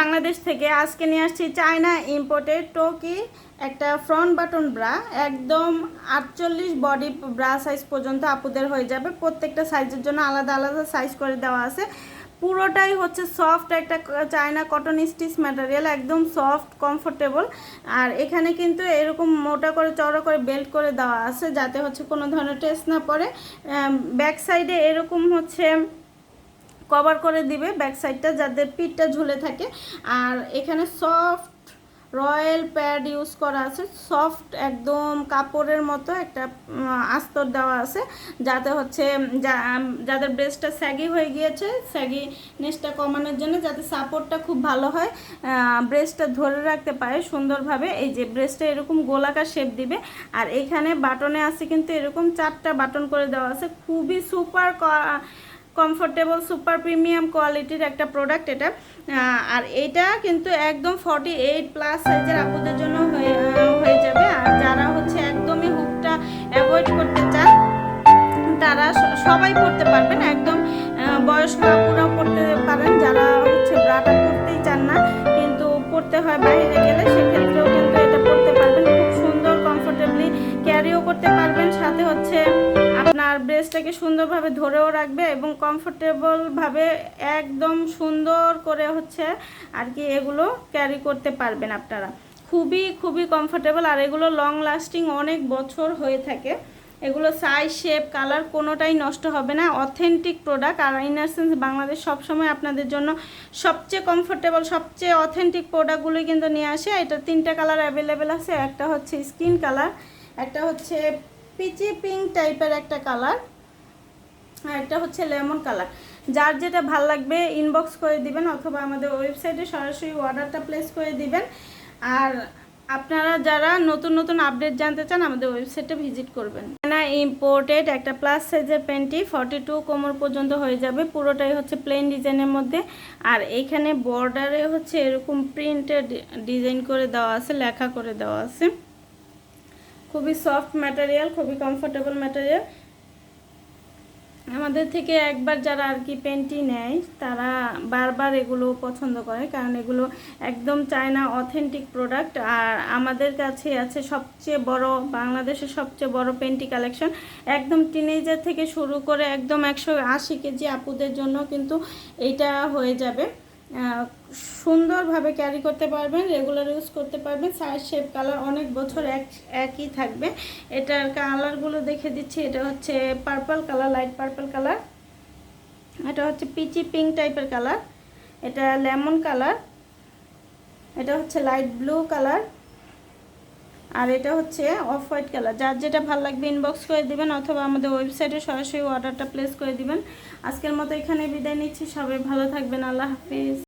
বাংলাদেশ থেকে আজকে নিয়ে আসছি চায়না ইম্পোর্টেড টোকি একটা ফ্রন্ট বাটন ব্রা একদম আটচল্লিশ বডি ব্রা সাইজ পর্যন্ত আপুদের হয়ে যাবে। প্রত্যেকটা সাইজের জন্য আলাদা আলাদা সাইজ করে দেওয়া আছে। পুরোটাই হচ্ছে সফট একটা চায়না কটন স্টিচ ম্যাটেরিয়াল একদম সফট কমফোর্টেবল আর এখানে কিন্তু এরকম মোটা করে চড়া করে বেল্ট করে দেওয়া আছে, যাতে হচ্ছে কোনো ধরনের টেস্ট না পড়ে। ব্যাক সাইডে এরকম হচ্ছে কভার করে দিবে ব্যাক সাইডটা যাদের পিঠটা ঝুলে থাকে। আর এখানে সফট রয়্যাল প্যাড ইউজ করা আছে। সফট একদম কাপড়ের মতো একটা আস্তর দেওয়া আছে। যাতে হচ্ছে যাদের ব্রেস্টটা স্যাগি হয়ে গিয়েছে স্যাগি নেসটা কমানোর জন্য যাতে সাপোর্টটা খুব ভালো হয় ব্রেস্টটা ধরে রাখতে পারে সুন্দরভাবে। এই যে ব্রেস্টে এরকম গোলাকার শেপ দিবে। আর এখানে বাটনে আছে কিন্তু এরকম চারটা বাটন করে দেওয়া আছে। খুবই সুপার কমফোর্টেবল সুপার প্রিমিয়াম কোয়ালিটির একটা প্রোডাক্ট এটা। আর এটা কিন্তু একদম ফর্টি এইট প্লাস সাইজের আপুদের জন্য হয়ে হয়ে যাবে। আর যারা হচ্ছে একদমই হুকটা অ্যাভয়েড করতে চান, তারা সবাই পড়তে পারবেন। একদম বয়স্ক আপুরাও পড়তে পারেন। যারা হচ্ছে ব্রাটা পড়তেই চান না, কিন্তু পড়তে হয় বাইরে। ব্রেসটাকে সুন্দরভাবে ধরেও রাখবে এবং কমফোর্টেবলভাবে একদম সুন্দর করে হচ্ছে আর কি এগুলো ক্যারি করতে পারবেন আপনারা। খুবই খুবই কমফোর্টেবল আর এগুলো লং লাস্টিং অনেক বছর হয়ে থাকে। এগুলো সাইজ শেপ কালার কোনোটাই নষ্ট হবে না। অথেন্টিক প্রোডাক্ট আর ইনারসেন্স বাংলাদেশ সবসময় আপনাদের জন্য সবচেয়ে কমফোর্টেবল সবচেয়ে অথেন্টিক প্রোডাক্টগুলোই কিন্তু নিয়ে আসে। এটা তিনটা কালার অ্যাভেলেবেল আছে। একটা হচ্ছে স্কিন কালার একটা হচ্ছে পিচি পিঙ্ক টাইপের একটা কালার আর একটা হচ্ছে লেমন কালার। যার যেটা ভালো লাগবে ইনবক্স করে দিবেন অথবা আমাদের ওয়েবসাইটে সরাসরি অর্ডারটা প্লেস করে দিবেন। আর আপনারা যারা নতুন নতুন আপডেট জানতে চান, আমাদের ওয়েবসাইটে ভিজিট করবেন। না ইম্পোর্টেড একটা প্লাস সাইজের প্যান্টটি ফর্টি টু কোমর পর্যন্ত হয়ে যাবে। পুরোটাই হচ্ছে প্লেন ডিজাইনের মধ্যে। আর এইখানে বর্ডারে হচ্ছে এরকম প্রিন্টেড ডিজাইন করে দেওয়া আছে, লেখা করে দেওয়া আছে। খুবই সফট ম্যাটেরিয়াল খুবই কমফোর্টেবল ম্যাটেরিয়াল আমাদের থেকে একবার যারা আর কি পেন্টি নেয়, তারা বারবার এগুলো পছন্দ করে। কারণ এগুলো একদম চায়না অথেন্টিক প্রোডাক্ট আর আমাদের কাছে আছে সবচেয়ে বড়, বাংলাদেশের সবচেয়ে বড় পেন্টি কালেকশন একদম টিনেজার থেকে শুরু করে একদম একশো আশি কেজি আপুদের জন্য কিন্তু এটা হয়ে যাবে। সুন্দরভাবে ক্যারি করতে পারবেন রেগুলার ইউজ করতে পারবেন। সাইজ শেপ কালার অনেক বছর এক, একই থাকবে। এটার কালারগুলো দেখে দিচ্ছি। এটা হচ্ছে purple colour light purple colour এটা হচ্ছে পিচি পিঙ্ক টাইপের কালার এটা লেমন কালার এটা হচ্ছে লাইট ব্লু কালার আর এটা হচ্ছে অফ হোয়াইট কালার যার যেটা ভালো লাগবে ইনবক্স করে দিবেন অথবা আমাদের ওয়েবসাইটে সরাসরি অর্ডারটা প্লেস করে দিবেন। আজকের মতো এখানে বিদায় নিচ্ছি। সবাই ভালো থাকবেন। আল্লাহ হাফিজ।